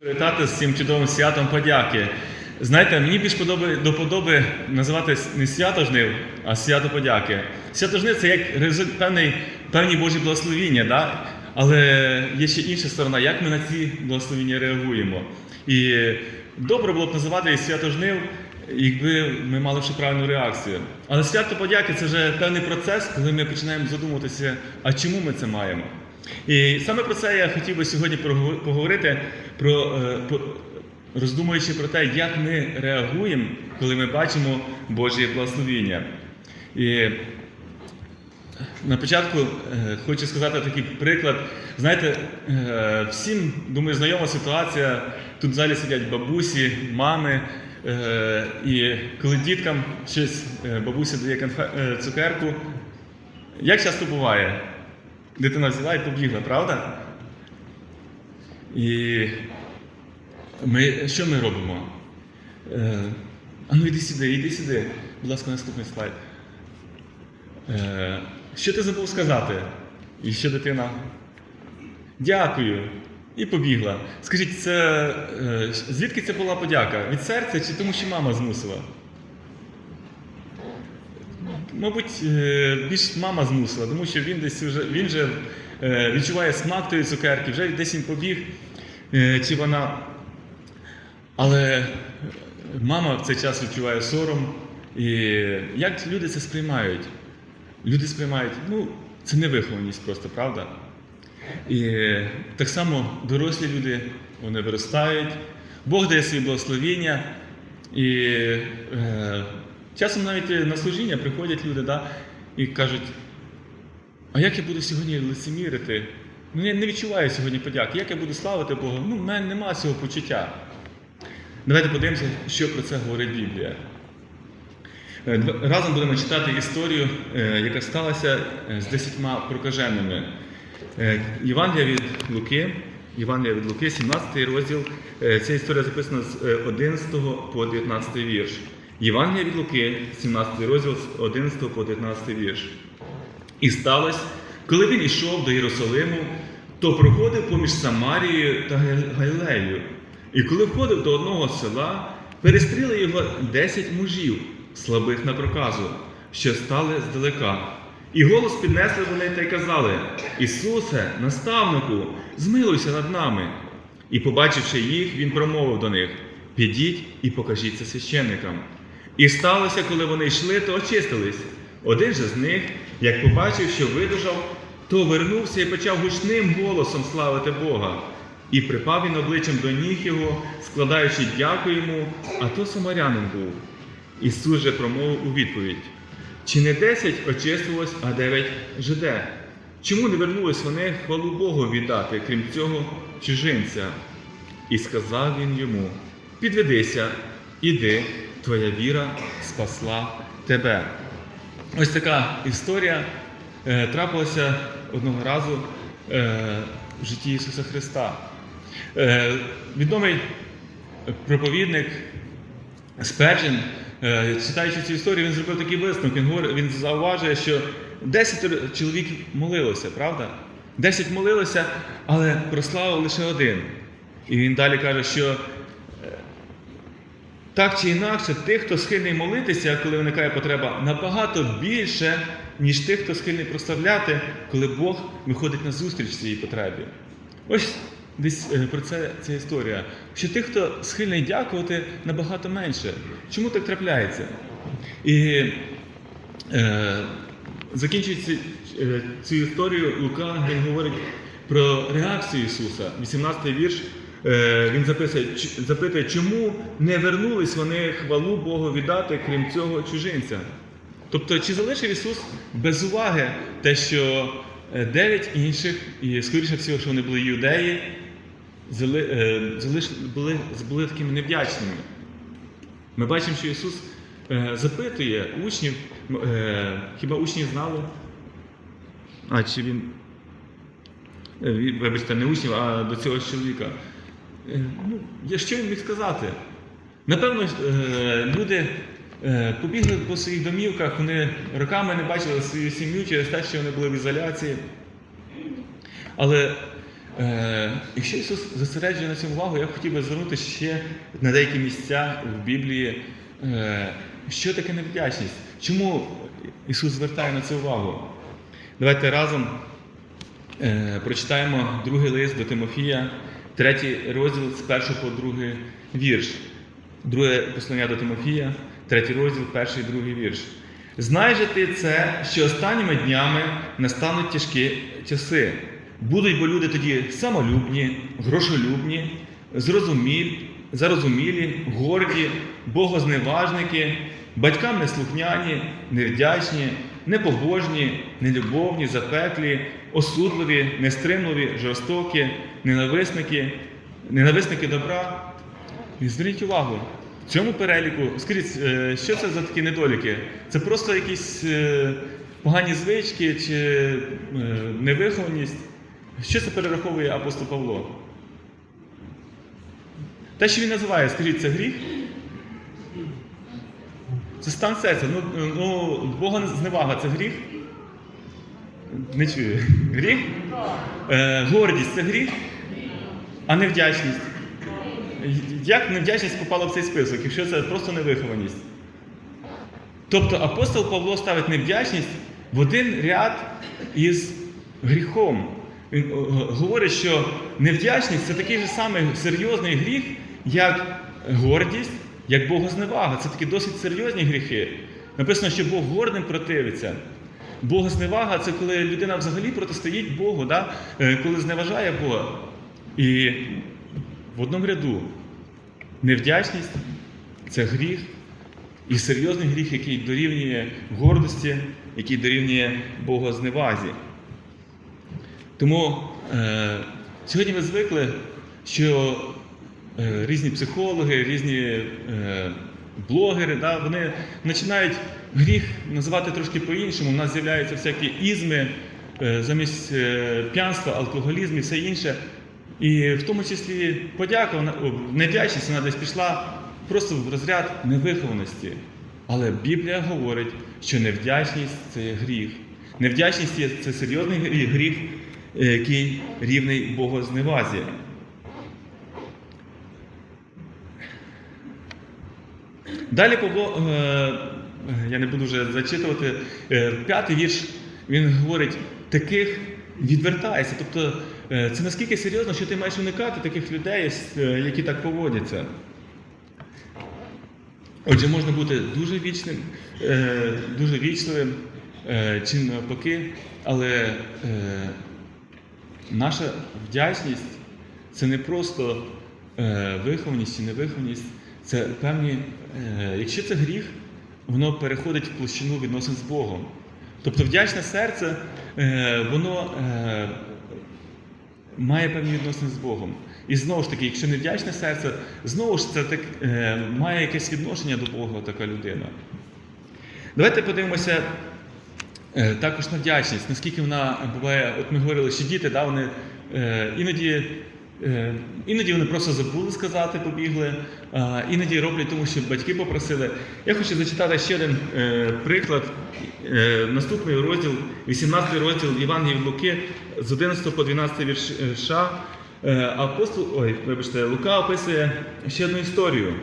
Привітати з цим чудовим святом подяки. Знаєте, мені більш подоби, до подоби називати не свято жнив, а свято подяки. Свято жнив це як певний, певні Божі благословіння, да? але є ще інша сторона, як ми на ці благословіння реагуємо. І добре було б називати свято жнив, якби ми мали ще правильну реакцію. Але свято подяки це вже певний процес, коли ми починаємо задумуватися, а чому ми це маємо. І саме про це я хотів би сьогодні поговорити, про, е, роздумуючи про те, як ми реагуємо, коли ми бачимо Божі благословіння. І на початку е, хочу сказати такий приклад. Знаєте, е, всім, думаю, знайома ситуація. Тут в залі сидять бабусі, мами. І коли діткам щось бабуся дає цукерку, як часто буває? Дитина взяла і побігла, правда? І ми, що ми робимо? Е, а ну йди сюди, йди сюди. Будь ласка, наступний слайд. Е, що ти забув сказати? І що дитина? Дякую. І побігла. Скажіть, це, е, звідки це була подяка? Від серця чи тому, що мама змусила? Мабуть, е, більш мама змусила, тому що він десь вже він вже е, відчуває смак тої цукерки, вже десь він побіг, е, чи вона. Але мама в цей час відчуває сором. І як люди це сприймають? Люди сприймають, ну, це невихованість просто, правда? І так само дорослі люди, вони виростають, Бог дає свої благословіння. І е, часом навіть на служіння приходять люди да, і кажуть, а як я буду сьогодні лицемірити? Ну, я не відчуваю сьогодні подяки. Як я буду славити Бога? Ну, в мене немає цього почуття. Давайте подивимося, що про це говорить Біблія. Е, Разом будемо читати історію, е, яка сталася е, з десятьма прокаженими. Е, Євангелія від Луки, Євангелія від Луки, 17 розділ. Е, Ця історія записана з е, 11 по 19 вірш. Євангелія від Луки, 17 розділ 11 по 19 вірш. І сталося, коли він ішов до Єрусалиму, то проходив поміж Самарією та Галилеєю. І коли входив до одного села, перестріли його десять мужів, слабих на проказу, що стали здалека. І голос піднесли вони та й казали: Ісусе, наставнику, змилуйся над нами. І, побачивши їх, він промовив до них: Підіть і покажіться священникам. І сталося, коли вони йшли, то очистились. Один же з них, як побачив, що видужав, то вернувся і почав гучним голосом славити Бога. І припав він обличчям до ніг його, складаючи дяку йому, а то самарянин був. Ісус же промовив у відповідь: Чи не десять очистилось, а дев'ять жиде? Чому не вернулись вони хвалу Богу віддати, крім цього чужинця? І сказав він йому: Підведися, іди, твоя віра спасла тебе. Ось така історія е, трапилася одного разу е, в житті Ісуса Христа. Е, відомий проповідник Спеджен, е, читаючи цю історію, він зробив такий висновок. Він зауважує, що 10 чоловік молилося, правда? 10 молилося, але прославив лише один. І він далі каже, що так чи інакше, тих, хто схильний молитися, коли виникає потреба, набагато більше, ніж тих, хто схильний прославляти, коли Бог виходить на зустріч цій потребі. Ось десь е, про це ця історія. Що тих, хто схильний дякувати, набагато менше. Чому так трапляється? І е, закінчуючи е, цю історію, Лука він говорить про реакцію Ісуса. 18-й вірш. Е, Він записує, запитує, чому не вернулись вони хвалу Богу віддати, крім цього чужинця. Тобто, чи залишив Ісус без уваги те, що е, дев'ять інших, і скоріше всього, що вони були юдеї, е, були, були такими невдячними. Ми бачимо, що Ісус запитує учнів, хіба учні знали? А чи він, Вибачте, не учнів, а до цього чоловіка. Е, ну, я що він міг сказати? Напевно, е, люди е, побігли по своїх домівках, вони роками не бачили свою сім'ю через те, що вони були в ізоляції. Але якщо Ісус зосереджує на цьому увагу, я хотів би звернути ще на деякі місця в Біблії. Що таке невдячність? Чому Ісус звертає на це увагу? Давайте разом прочитаємо другий лист до Тимофія, третій розділ з першого по другий вірш. Друге послання до Тимофія, третій розділ, перший другий вірш. Знай же ти це, що останніми днями настануть тяжкі часи. Будуть бо люди тоді самолюбні, грошолюбні, зрозуміль, зарозумілі, горді, богозневажники, батькам неслухняні, невдячні, непобожні, нелюбовні, запеклі, осудливі, нестримливі, жорстокі, ненависники, ненависники добра. І зверніть увагу, в цьому переліку, скажіть, е, що це за такі недоліки? Це просто якісь е, погані звички чи е, невихованість? Що це перераховує апостол Павло? Те, що він називає, скажіть, це гріх? Це стан серця. Ну, ну Бога зневага це гріх? Не чую. Гріх? Е, гордість це гріх? А невдячність? Як невдячність попала в цей список, якщо це просто невихованість? Тобто апостол Павло ставить невдячність в один ряд із гріхом. Він е, говорить, що невдячність це такий же самий серйозний гріх, як гордість, як богозневага. Це такі досить серйозні гріхи. Написано, що Бог гордим противиться. Богозневага це коли людина взагалі протистоїть Богу, да? Е, коли зневажає Бога. І в одному ряду невдячність це гріх, і серйозний гріх, який дорівнює гордості, який дорівнює богозневазі. Тому е, сьогодні ми звикли, що різні психологи, різні е, блогери, да, вони починають гріх називати трошки по-іншому. У нас з'являються всякі ізми е, замість е, п'янства, алкоголізм і все інше. І в тому числі подяка, невдячність, вона десь пішла просто в розряд невихованості. Але Біблія говорить, що невдячність це гріх. Невдячність це серйозний гріх, е, який рівний Богозневазі. Далі Павло, е, я не буду вже зачитувати, е, п'ятий вірш, він говорить, таких відвертайся. Тобто е, це наскільки серйозно, що ти маєш уникати таких людей, які так поводяться. Отже, можна бути дуже вічним, дуже вічливим чи навпаки, але наша вдячність це не просто вихованість чи невихованість, це певні, якщо це гріх, воно переходить в площину відносин з Богом. Тобто вдячне серце, е, воно е, має певні відносини з Богом. І знову ж таки, якщо не вдячне серце, знову ж це так, е, має якесь відношення до Бога така людина. Давайте подивимося е, також на вдячність, наскільки вона буває, от ми говорили, що діти, да, вони е, іноді. Е, Іноді вони просто забули сказати, побігли, іноді роблять тому, що батьки попросили. Я хочу зачитати ще один е, приклад. Е, наступний розділ, 18 розділ від Луки з 11 по 12 вірша. Е, апостол, ой, вибачте, Лука описує ще одну історію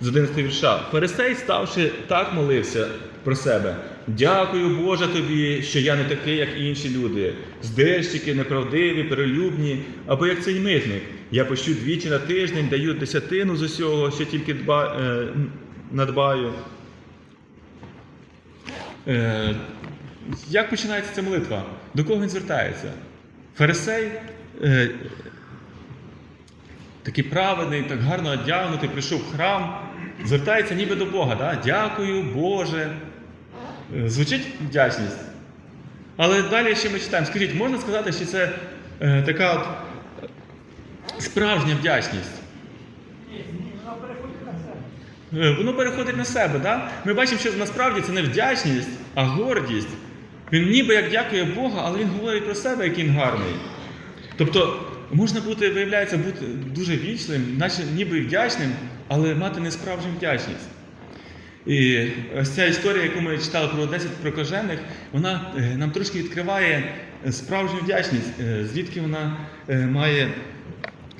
з 11 вірша. Фарисей, ставши так, молився про себе. Дякую, Боже тобі, що я не такий, як інші люди. Здирщики, неправдиві, перелюбні, або як цей митник. Я пощу двічі на тиждень, даю десятину з усього, що тільки дба, е, надбаю. Е, як починається ця молитва? До кого він звертається? Фарисей, е, такий праведний, так гарно одягнутий, прийшов в храм, звертається ніби до Бога. Да? Дякую, Боже. Е, Звучить вдячність. Але далі ще ми читаємо. Скажіть, можна сказати, що це е, така от е, справжня вдячність? Е, Воно переходить на себе. Да? Ми бачимо, що насправді це не вдячність, а гордість. Він ніби як дякує Богу, але він говорить про себе, який він гарний. Тобто можна бути, виявляється, бути дуже вічним, наче ніби вдячним, але мати несправжню вдячність. І ось ця історія, яку ми читали про 10 прокажених, вона е, нам трошки відкриває справжню вдячність, е, звідки вона е, має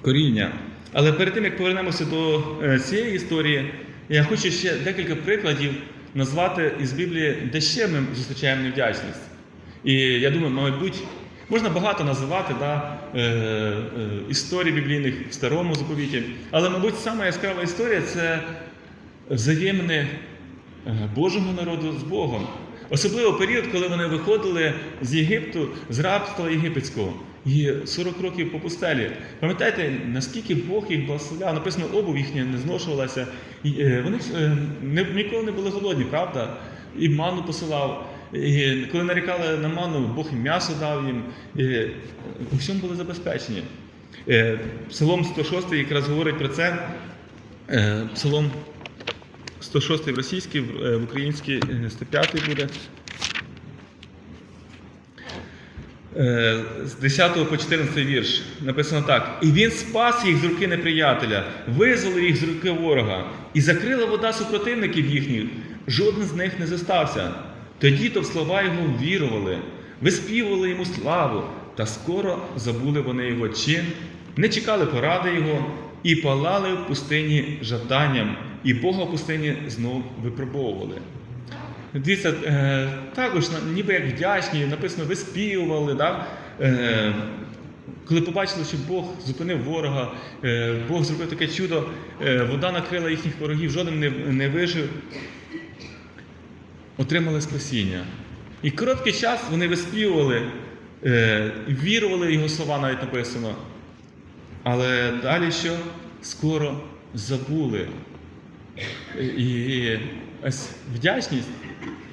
коріння. Але перед тим, як повернемося до цієї історії, я хочу ще декілька прикладів назвати із Біблії, де ще ми зустрічаємо невдячність. І я думаю, мабуть, можна багато називати да, історій біблійних в старому заповіті. Але, мабуть, сама яскрава історія це взаємне Божого народу з Богом. Особливо період, коли вони виходили з Єгипту, з рабства єгипетського. І 40 років по пустелі. Пам'ятаєте, наскільки Бог їх благословляв? Написано, обув їхня не зношувалася. Е, вони е, ніколи не були голодні, правда? І ману посилав. І коли нарікали на ману, Бог і м'ясо дав їм. І у всьому були забезпечені. Е, Псалом 106 якраз говорить про це. Е, Псалом 106 в російській, в е, українській е, 105 буде. Е, З 10 по 14 вірш. Написано так: І він спас їх з руки неприятеля, визволив їх з руки ворога, і закрила вода супротивників їхніх, жоден з них не зостався. Тоді то в слова його вірували, виспівували йому славу, та скоро забули вони його чин, не чекали поради його. І палали в пустині жаданням, і Бога в пустині знов випробовували. Дивіться, е, також ніби як вдячні, написано, виспівували. Да? Е, коли побачили, що Бог зупинив ворога, е, Бог зробив таке чудо, вода накрила їхніх ворогів, жоден не, вижив, отримали спасіння. І короткий час вони виспівували, вірували в його слова, навіть написано. Але далі що? Скоро забули. І ось вдячність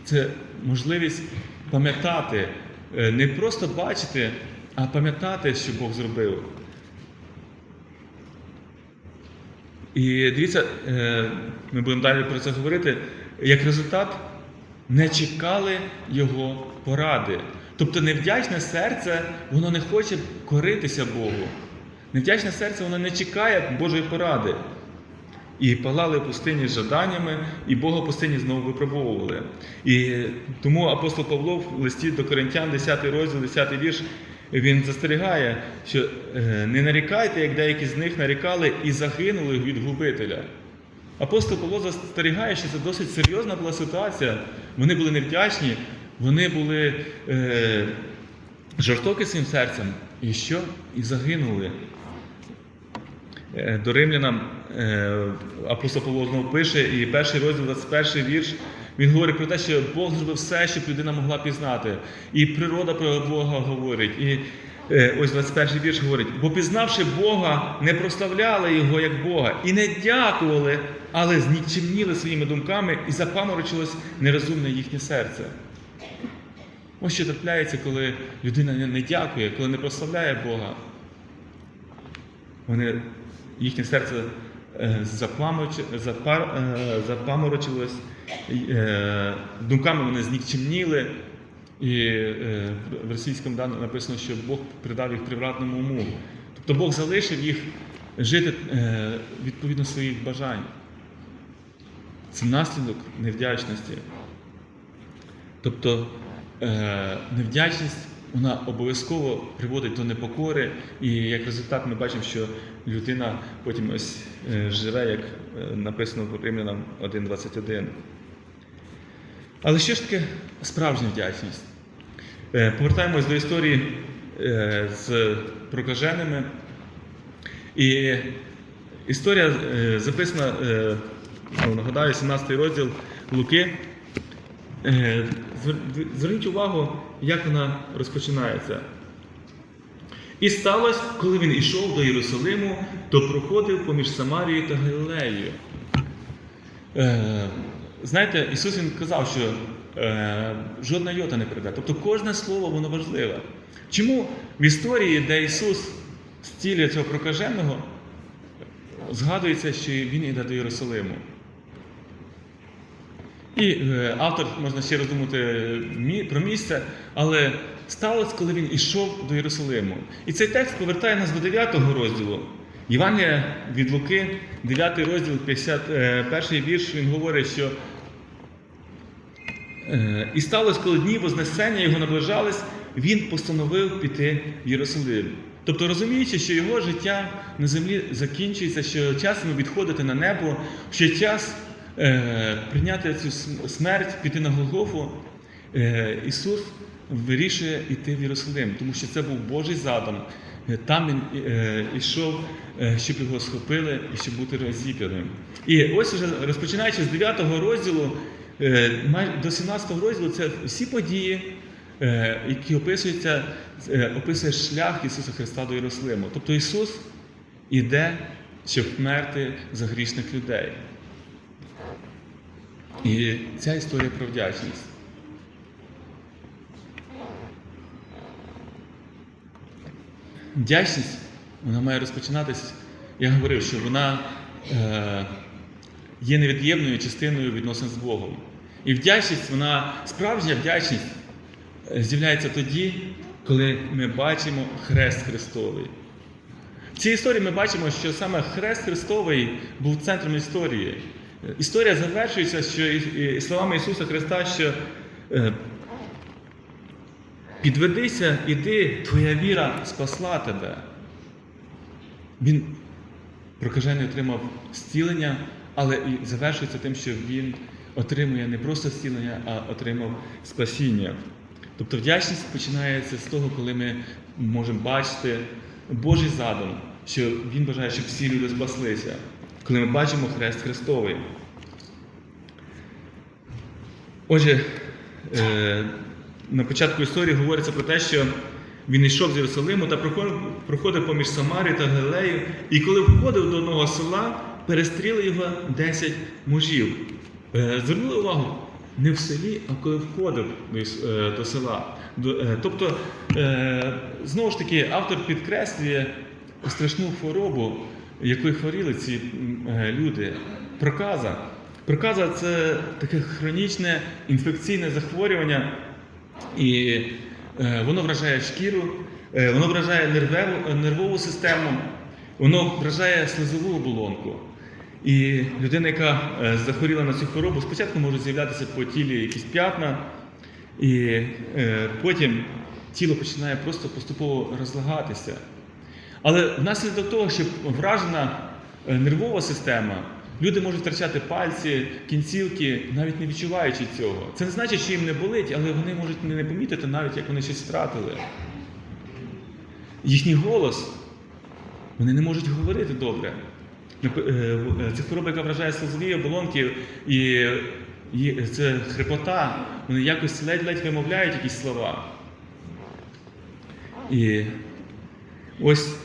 це можливість пам'ятати, Е, не просто бачити, а пам'ятати, що Бог зробив. І дивіться, е, ми будемо далі про це говорити. Як результат, не чекали його поради. Тобто невдячне серце, воно не хоче коритися Богу. Невдячне серце, воно не чекає Божої поради. І палали пустині жаданнями, і Бога пустині знову випробовували. І тому апостол Павло в листі до Коринтян, 10 розділ, 10 вірш, він застерігає, що е, не нарікайте, як деякі з них нарікали і загинули від губителя. Апостол Павло застерігає, що це досить серйозна була ситуація. Вони були невдячні, вони були е, жорстокі своїм серцем. І що? І загинули. Е, До римлянам е, апостол Павло знову пише, і перший розділ, 21 вірш, він говорить про те, що Бог зробив все, щоб людина могла пізнати. І природа про Бога говорить. І е, ось 21 вірш говорить: бо пізнавши Бога, не прославляли Його як Бога і не дякували, але знічимніли своїми думками і запаморочилось нерозумне їхнє серце. Ось що трапляється, коли людина не- не дякує, коли не прославляє Бога. Вони, їхнє серце е, е, запаморочилось, е, думками вони знікчемніли. І в російському дані написано, що Бог придав їх привратному уму. Тобто Бог залишив їх жити відповідно своїх бажань. Це наслідок невдячності. Тобто невдячність вона обов'язково приводить до непокори, і як результат ми бачимо, що людина потім ось е, живе, як е, написано в Римлянам 1.21. Але що ж таке справжня вдячність? Е, Повертаємось до історії з прокаженими. І історія записана, ну, нагадаю, 17 розділ Луки. Е, звер- Зверніть увагу, як вона розпочинається. І сталося, коли він ішов до Єрусалиму, то проходив поміж Самарією та Галилеєю. Е, знаєте, Ісус Він казав, що е, жодна йота не прийде. Тобто кожне слово воно важливе. Чому в історії, де Ісус зцілює цього прокаженого, згадується, що Він йде до Єрусалиму? І е, автор можна ще роздумати про місце, але сталося, коли він ішов до Єрусалиму. І цей текст повертає нас до 9 розділу. Євангелія від Луки, 9 розділ, 51 вірш, він говорить, що Е, І сталося, коли дні Вознесення його наближались, він постановив піти в Єрусалим. Тобто розуміючи, що його життя на землі закінчується, що час йому відходити на небо, що час е, прийняти цю смерть, піти на Голгофу, е, Ісус вирішує йти в Єрусалим, тому що це був Божий задум. Е, Там він е, йшов, е, щоб його схопили і щоб бути розіп'яним. І ось уже розпочинаючи з 9 розділу е, до 17 розділу, це всі події, е, які описуються, е, описує шлях Ісуса Христа до Єрусалиму. Тобто Ісус іде, щоб вмерти за грішних людей. І ця історія про вдячність. Вдячність вона має розпочинатись. Я говорив, що вона е, є невід'ємною частиною відносин з Богом. І вдячність, вона справжня вдячність е, з'являється тоді, коли ми бачимо Хрест Христовий. В цій історії ми бачимо, що саме Хрест Христовий був центром історії. Історія завершується що, і- і словами Ісуса Христа, що е, підведися, іди, твоя віра спасла тебе. Він прокажений отримав зцілення, але і завершується тим, що він отримує не просто зцілення, а отримав спасіння. Тобто вдячність починається з того, коли ми можемо бачити Божий задум, що Він бажає, щоб всі люди спаслися, коли ми бачимо Хрест Христовий. Отже, е, на початку історії говориться про те, що він йшов з Єрусалиму та проходив, поміж Самарією та Галилею, і коли входив до одного села, перестріли його 10 мужів. Е, Звернули увагу, не в селі, а коли входив до, е, села. Тобто, знову ж таки, автор підкреслює страшну хворобу, якою хворіли ці е, люди. Проказа. Проказа це таке хронічне інфекційне захворювання, і е, воно вражає шкіру, е, воно вражає нервеву, нервову систему, воно вражає слизову оболонку. І людина, яка захворіла на цю хворобу, спочатку можуть з'являтися по тілі якісь п'ятна, і потім тіло починає просто поступово розлагатися. Але внаслідок того, що вражена е, нервова система, люди можуть втрачати пальці, кінцівки, навіть не відчуваючи цього. Це не значить, що їм не болить, але вони можуть не помітити навіть, як вони щось втратили. Їхній голос, вони не можуть говорити добре. Нап- е, Це хвороба, яка вражає слизові оболонки, і це хрипота, вони якось ледь-ледь вимовляють якісь слова. І ось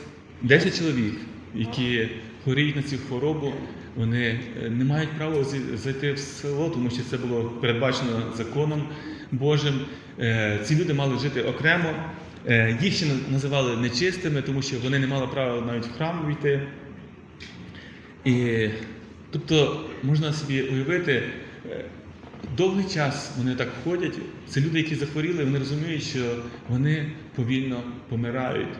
10 чоловік, які хворіють на цю хворобу, вони е, не мають права зайти в село, тому що це було передбачено законом Божим. Е, Ці люди мали жити окремо. Е, Їх ще називали нечистими, тому що вони не мали права навіть в храм війти. І, тобто можна собі уявити, довгий час вони так ходять. Це люди, які захворіли, вони розуміють, що вони повільно помирають.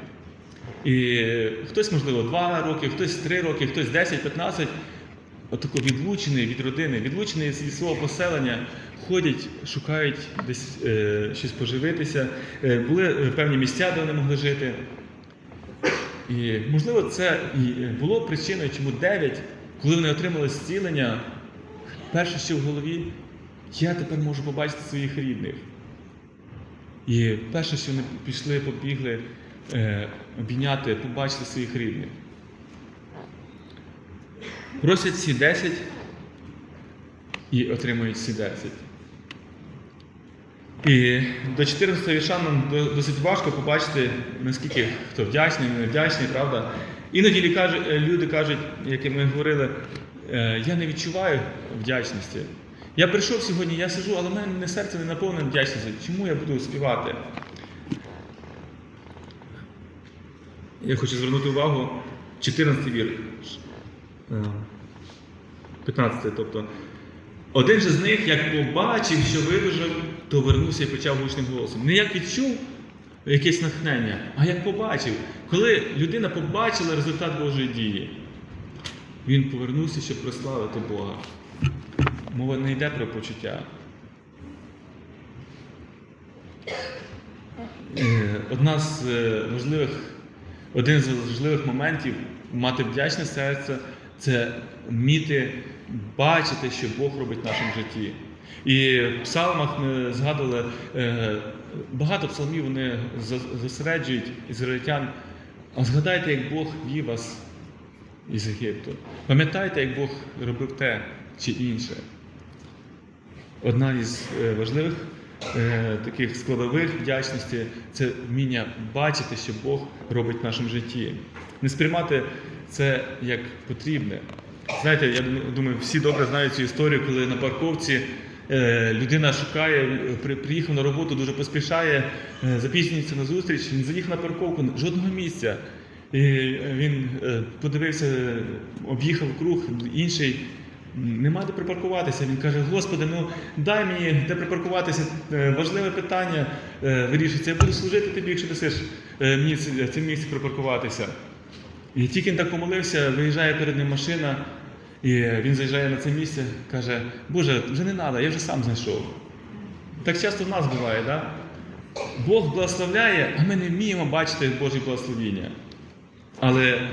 І хтось, можливо, 2 роки, хтось 3 роки, хтось 10-15, отако відлучений від родини, відлучений від свого поселення, ходять, шукають десь е, щось поживитися. Е, були е, певні місця, де вони могли жити. І, можливо, це і було причиною, чому 9, коли вони отримали зцілення, перше, що в голові, я тепер можу побачити своїх рідних. І перше, що вони пішли, побігли е, обійняти, побачити своїх рідних. Просять всі 10 і отримують всі 10. І до 14 вірша нам досить важко побачити, наскільки хто вдячний, не вдячний, правда. Іноді е, люди кажуть, як ми говорили, «Е, я не відчуваю вдячності. Я прийшов сьогодні, я сижу, але в мене серце не наповнене вдячністю. Чому я буду співати? Я хочу звернути увагу 14 вірш. Е, 15, тобто. Один же з них, як побачив, що видужав, то вернувся і почав гучним голосом. Не як відчув якесь натхнення, а як побачив. Коли людина побачила результат Божої дії, він повернувся, щоб прославити Бога. Мова не йде про почуття. е, одна з е, важливих, один з важливих моментів мати вдячне серце це вміти бачити, що Бог робить в нашому житті. І в псалмах ми згадували е, багато псалмів вони зосереджують ізраїльтян. А згадайте, як Бог вів вас із Єгипту. Пам'ятайте, як Бог робив те чи інше. Одна із е, важливих е, таких складових вдячності це вміння бачити, що Бог робить в нашому житті. Не сприймати це як потрібне. Знаєте, я думаю, всі добре знають цю історію, коли на парковці е, людина шукає, при- приїхав на роботу, дуже поспішає, е, запізнюється на зустріч, він заїхав на парковку, жодного місця. І він е, подивився, об'їхав круг, інший. Нема де припаркуватися. Він каже: Господи, ну дай мені де припаркуватися. Е, Важливе питання е, вирішиться. Я буду служити тобі, якщо дасиш е, мені це, це місце припаркуватися. І тільки він так помолився, виїжджає перед ним машина, і він заїжджає на це місце, каже: Боже, вже не треба, я вже сам знайшов. Так часто в нас буває, да? Бог благословляє, а ми не вміємо бачити Божі благословіння. Але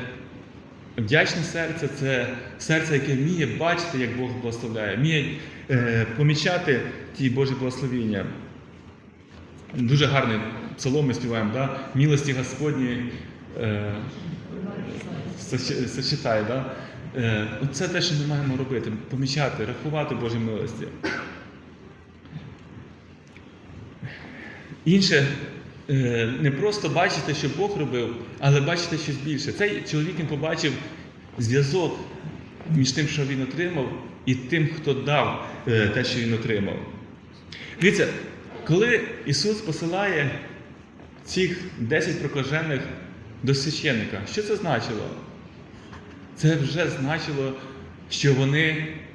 вдячне серце це серце, яке вміє бачити, як Бог благословляє, вміє е, помічати ті Божі благословіння. Дуже гарний псалом ми співаємо, да? милості Господні е, сочетає. Да? Е, це те, що ми маємо робити, помічати, рахувати Божі милості. Інше не просто бачити, що Бог робив, але бачити щось більше. Цей чоловік він побачив зв'язок між тим, що він отримав, і тим, хто дав е, те, що він отримав. Дивіться, коли Ісус посилає цих 10 прокажених до священника, що це значило? Це вже значило, що вони е, е,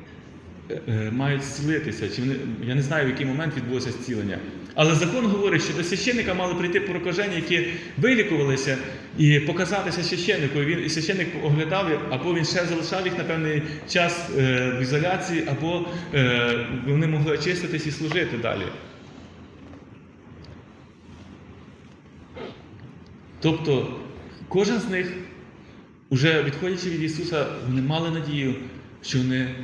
мають зцілитися. Чи вони, я не знаю, в який момент відбулося зцілення. Але закон говорить, що до священника мали прийти прокажені, які вилікувалися, і показатися священнику. І Він і священник оглядав, або він ще залишав їх на певний час е, в ізоляції, або е, вони могли очиститись і служити далі. Тобто кожен з них, уже відходячи від Ісуса, вони мали надію, що вони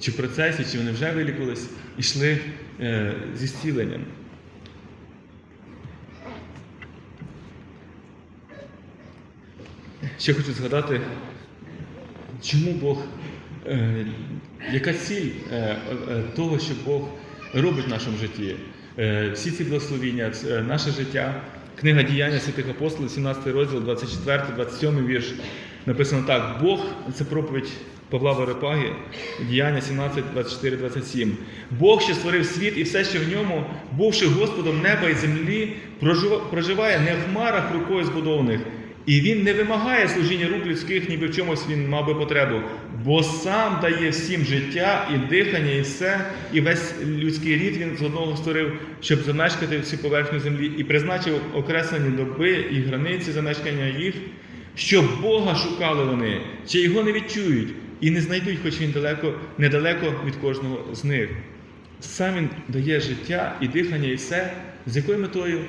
чи в процесі, чи вони вже вилікувались, йшли е, зі зціленням. Ще хочу згадати, чому Бог, е, яка ціль е, е, того, що Бог робить в нашому житті. Е, всі ці благословіння, це наше життя. Книга діяння святих апостолів, 17 розділ, 24-27 вірш. Написано так: Бог, це проповідь Павла Верепаги, діяння 17, 24, 27. Бог, що створив світ і все, що в ньому, бувши Господом неба і землі, прожива- проживає не в хмарах рукою збудованих. І він не вимагає служіння рук людських, ніби в чомусь він мав би потребу, бо сам дає всім життя і дихання, і все, і весь людський рід він з одного створив, щоб замешкати всю поверхню землі, і призначив окреслені доби і границі замешкання їх, щоб Бога шукали вони, чи його не відчують і не знайдуть, хоч він далеко, недалеко від кожного з них. Сам він дає життя і дихання, і все, з якою метою,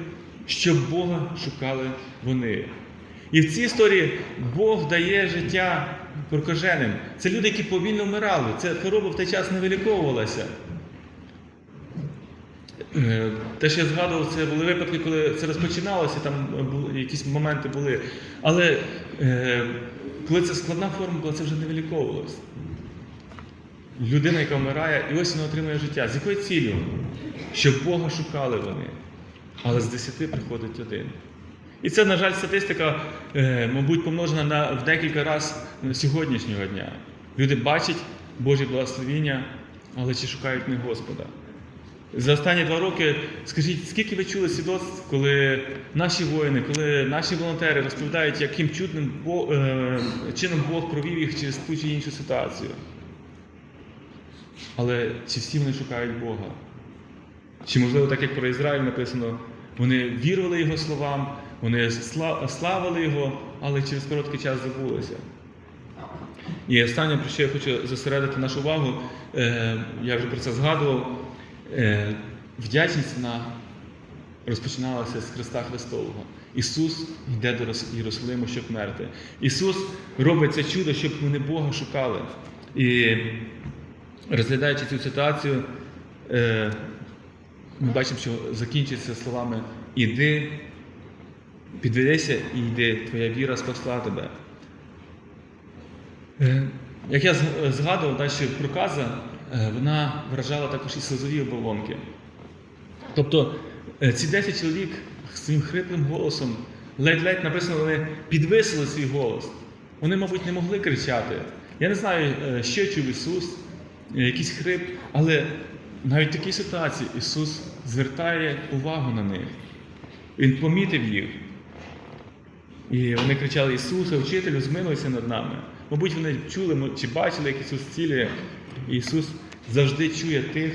щоб Бога шукали вони. І в цій історії Бог дає життя прокаженим. Це люди, які повільно вмирали. Ця хвороба в той час не виліковувалася. Е, Те, що я згадував, це були випадки, коли це розпочиналося, там якісь моменти були. Але е, коли це складна форма була, це вже не виліковувалося. Людина, яка вмирає, і ось вона отримує життя. З якою цілею? Щоб Бога шукали вони. Але з десяти приходить один. І це, на жаль, статистика, е, мабуть, помножена на, в декілька разів сьогоднішнього дня. Люди бачать Божі благословіння, але чи шукають не Господа. За останні два роки скажіть, скільки ви чули свідоцтв, коли наші воїни, коли наші волонтери розповідають, яким чудним Бо- е, чином Бог провів їх через ту чи іншу ситуацію. Але чи всі вони шукають Бога? Чи можливо, так як про Ізраїль написано, вони вірували Його словам, вони славили Його, але через короткий час забулися. І останнє, про що я хочу зосередити нашу увагу, е, я вже про це згадував, вдячність на розпочиналася з Христа Христового. Ісус йде до Єрусалиму, щоб мерти. Ісус робить це чудо, щоб вони Бога шукали. І розглядаючи цю ситуацію, е, ми бачимо, що закінчиться словами Іди, підведися і йди, твоя віра спасла тебе. Е, Як я згадував, далі проказа, е, вона вражала також і сльозові оболонки. Тобто е, ці 10 чоловік своїм хриплим голосом, ледь-ледь написано, вони підвисили свій голос. Вони, мабуть, не могли кричати. Я не знаю, е, що чув Ісус, е, якийсь хрип, але навіть в такій ситуації Ісус звертає увагу на них. Він помітив їх. І вони кричали: Ісусе, вчителю, змилуйся над нами. Мабуть, вони чули чи бачили, як Ісус цілює. Ісус завжди чує тих,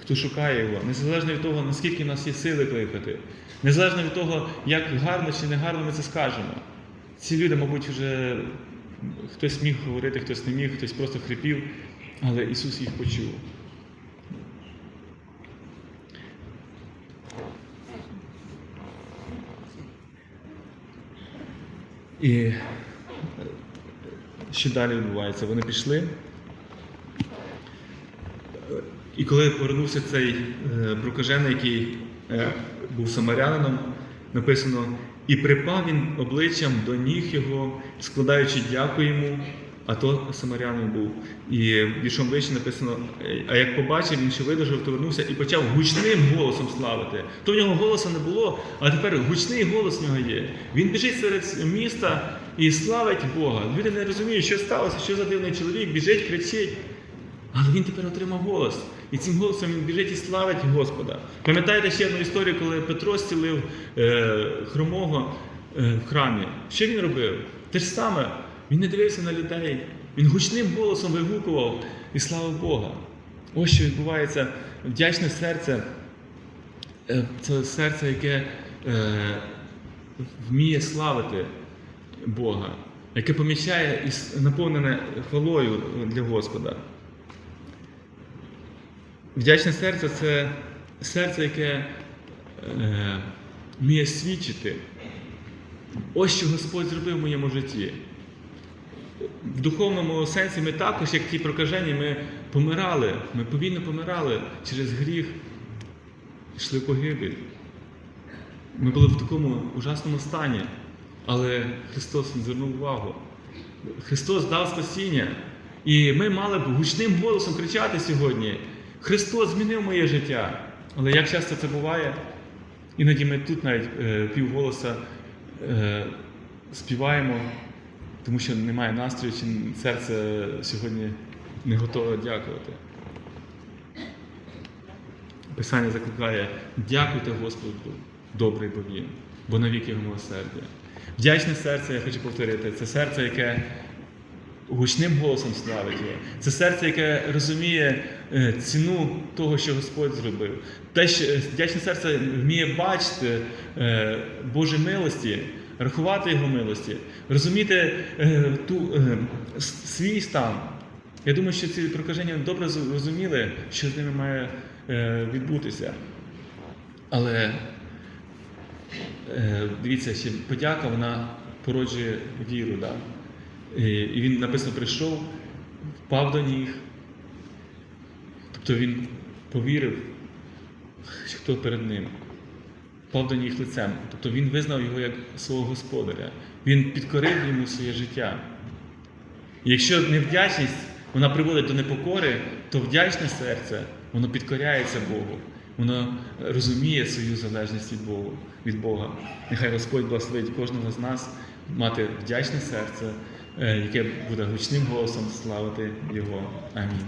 хто шукає Його, незалежно від того, наскільки в нас є сили кликати, незалежно від того, як гарно чи не гарно ми це скажемо. Ці люди, мабуть, вже хтось міг говорити, хтось не міг, хтось просто хрипів, але Ісус їх почув. І що далі відбувається? Вони пішли. Е, І коли повернувся цей е, прокажений, який е, був самарянином, написано: і припав він обличчям до ніг його, складаючи дяку йому, а то самарянин був. І віршом вище написано: «Е, а як побачив, він що видержав, то вернувся і почав гучним голосом славити. То в нього голосу не було, а тепер гучний голос в нього є. Він біжить серед міста і славить Бога. Люди не розуміють, що сталося, що за дивний чоловік, біжить, кричить. Але він тепер отримав голос. І цим голосом він біжить і славить Господа. Пам'ятаєте ще одну історію, коли Петро зцілив е, хромого е, в храмі? Що він робив? Те ж саме, він не дивився на людей, він гучним голосом вигукував і славив Бога. Ось що відбувається вдячне серце. Е, Це серце, яке е, вміє славити Бога, яке помічає і наповнене хвалою для Господа. Вдячне серце це серце, яке е, вміє свідчити. Ось що Господь зробив в моєму житті. В духовному сенсі ми також, як ті прокажені, ми помирали, ми повільно помирали через гріх, йшли в погибель. Ми були в такому ужасному стані, але Христос звернув увагу. Христос дав спасіння. І ми мали б гучним голосом кричати сьогодні: Христос змінив моє життя. Але як часто це буває, іноді ми тут навіть е, півголоса е, співаємо, тому що немає настрою, чи серце сьогодні не готове дякувати. Писання закликає: дякуйте Господу, добрий бо Він, бо навік його милосердя. Вдячне серце, я хочу повторити, це серце, яке гучним голосом славить його. Це серце, яке розуміє ціну того, що Господь зробив. Те, що е, вдячне серце вміє бачити е, Божі милості, рахувати Його милості, розуміти е, ту, е, свій стан. Я думаю, що ці прокаження добре зрозуміли, що з ними має е, відбутися. Але е, дивіться, ще подяка вона породжує віру. Да? І він написано прийшов, впав до ніг. Тобто він повірив, хто перед ним. До ніг лицем. Тобто він визнав його як свого господаря. Він підкорив йому своє життя. Якщо невдячність вона приводить до непокори, то вдячне серце, воно підкоряється Богу. Воно розуміє свою залежність від Бога. Від Бога. Нехай Господь благословить кожного з нас мати вдячне серце, е, яке буде гучним голосом славити Його. Амінь.